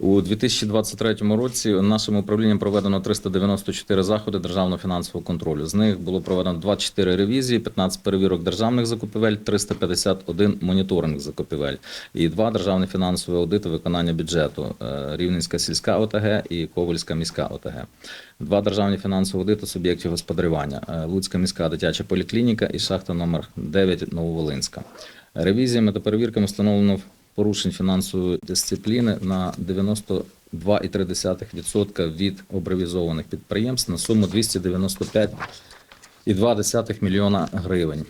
У 2023 році нашим управлінням проведено 394 заходи державного фінансового контролю. З них було проведено 24 ревізії, 15 перевірок державних закупівель, 351 моніторинг закупівель і два державні фінансові аудити виконання бюджету е, Рівненська сільська ОТГ і Ковальська міська ОТГ. Два державні фінансові аудити суб'єктів господарювання е, Луцька міська дитяча поліклініка і шахта номер 9 Нововолинська. Ревізіями та перевірками встановлено порушень фінансової дисципліни на 92,3% від обревізованих підприємств на суму 295,2 мільйона гривень.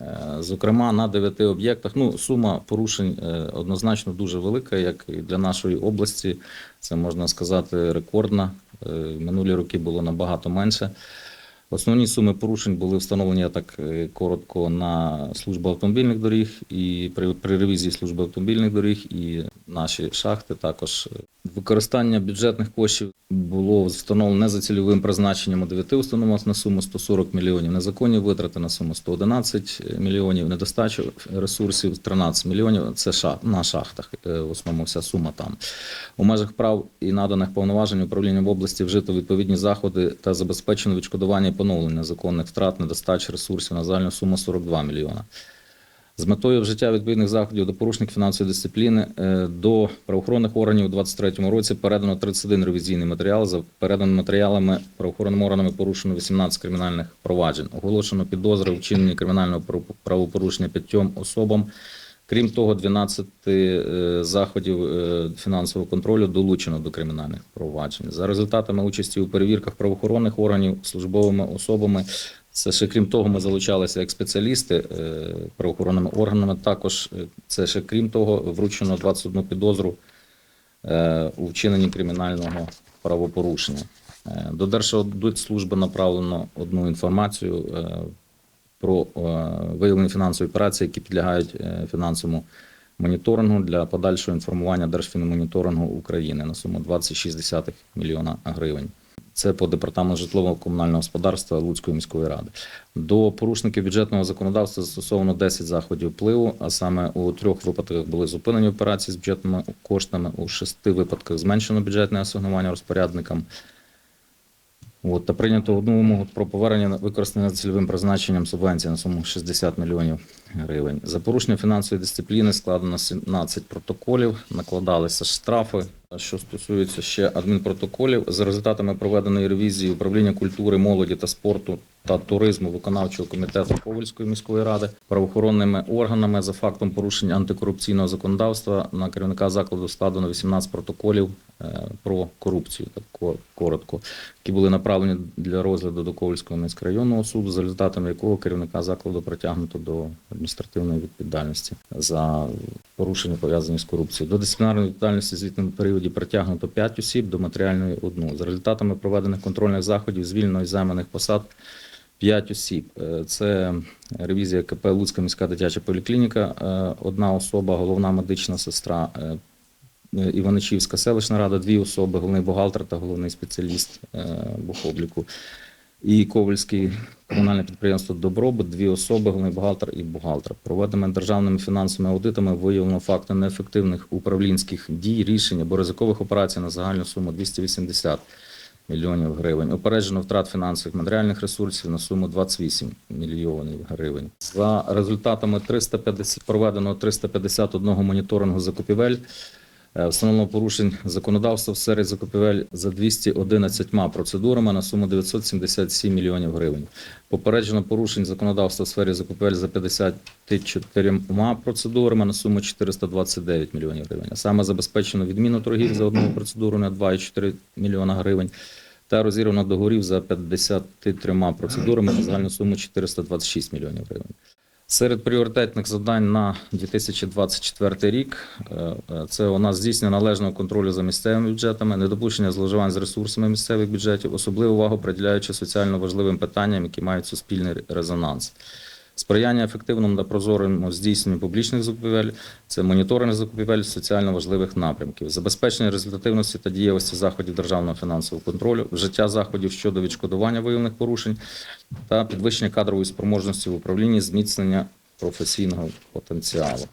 Е, Зокрема, на дев'яти об'єктах ну, сума порушень е, однозначно дуже велика, як і для нашої області. Це можна сказати рекордна. Е, Минулі роки було набагато менше. Основні суми порушень були встановлені так е, коротко на службу автомобільних доріг і при, при ревізії служби автомобільних доріг і наші шахти також. Використання бюджетних коштів було встановлено не за цільовим призначенням у 9 установах на суму 140 мільйонів, незаконні витрати на суму 111 мільйонів, недостачу ресурсів 13 мільйонів. Це на шахтах, е, в основному вся сума там. У межах прав і наданих повноважень управлінням області вжито відповідні заходи та забезпечено відшкодування і поновлення законних втрат, недостач ресурсів на загальну суму 42 мільйона. З метою вжиття відповідних заходів до порушників фінансової дисципліни е, до правоохоронних органів у 2023 році передано 31 ревізійний матеріал. За переданими матеріалами правоохоронними органами порушено 18 кримінальних проваджень. Оголошено підозри у вчиненні кримінального прав- правопорушення п'ятьом особам. Крім того, 12 е, заходів е, фінансового контролю долучено до кримінальних проваджень. За результатами участі у перевірках правоохоронних органів службовими особами. Це ще крім того, ми залучалися як спеціалісти е, правоохоронними органами. Також е, це ще крім того, вручено 21 підозру е, у вчиненні кримінального правопорушення. До Держаудитслужби направлено одну інформацію про виявлені фінансові операції, які підлягають фінансовому моніторингу для подальшого інформування Держфінмоніторингу України на суму 20,6 мільйона гривень. Це по департаменту житлово-комунального господарства Луцької міської ради. До порушників бюджетного законодавства застосовано 10 заходів впливу, а саме у трьох випадках були зупинені операції з бюджетними коштами, у шести випадках зменшено бюджетне асигнування розпорядникам. От, та прийнято одну вимогу про повернення використання цільовим призначенням субвенції на суму 60 мільйонів гривень. За порушення фінансової дисципліни складено 17 протоколів, накладалися штрафи. Що стосується ще адмінпротоколів, за результатами проведеної ревізії управління культури, молоді та спорту та туризму виконавчого комітету Ковальської міської ради правоохоронними органами за фактом порушення антикорупційного законодавства на керівника закладу складено 18 протоколів е, про корупцію, так коротко, які були направлені для розгляду до Ковальського міськрайонного суду, за результатами якого керівника закладу притягнуто до адміністративної відповідальності за порушення пов'язані з корупцією. До дисциплінарної відповідальності звітному періоді притягнуто 5 осіб, до матеріальної одну. За результатами проведених контрольних заходів звільнено із займаних посад 5 осіб. Е, Це ревізія КП Луцька міська дитяча поліклініка, е, одна особа, головна медична сестра. е, Іваничівська селищна рада, дві особи, головний бухгалтер та головний спеціаліст бухобліку. І Ковальське комунальне підприємство Добробут, дві особи, головний бухгалтер і бухгалтер. Проведеними державними фінансовими аудитами виявлено факти неефективних управлінських дій, рішень або ризикових операцій на загальну суму 280 мільйонів гривень. Опереджено втрат фінансових матеріальних ресурсів на суму 28 мільйонів гривень. За результатами 350, проведеного 351 моніторингу закупівель Встановлено порушень законодавства в сфері закупівель за 211 процедурами на суму 977 мільйонів гривень. Попереджено порушень законодавства в сфері закупівель за 54 процедурами на суму 429 мільйонів гривень. Саме забезпечено відміну торгів за одну процедуру на 2,4 мільйона гривень та розірвано договорів за 53 процедурами на загальну суму 426 мільйонів гривень. Серед пріоритетних завдань на 2024 рік е, е, це у нас здійснення належного контролю за місцевими бюджетами, недопущення зловживань з ресурсами місцевих бюджетів, особливу увагу приділяючи соціально важливим питанням, які мають суспільний резонанс. Сприяння ефективному та прозорому здійсненню публічних закупівель, це моніторинг закупівель соціально важливих напрямків, забезпечення результативності та дієвості заходів державного фінансового контролю, вжиття заходів щодо відшкодування виявлених порушень та підвищення кадрової спроможності в управлінні, зміцнення професійного потенціалу.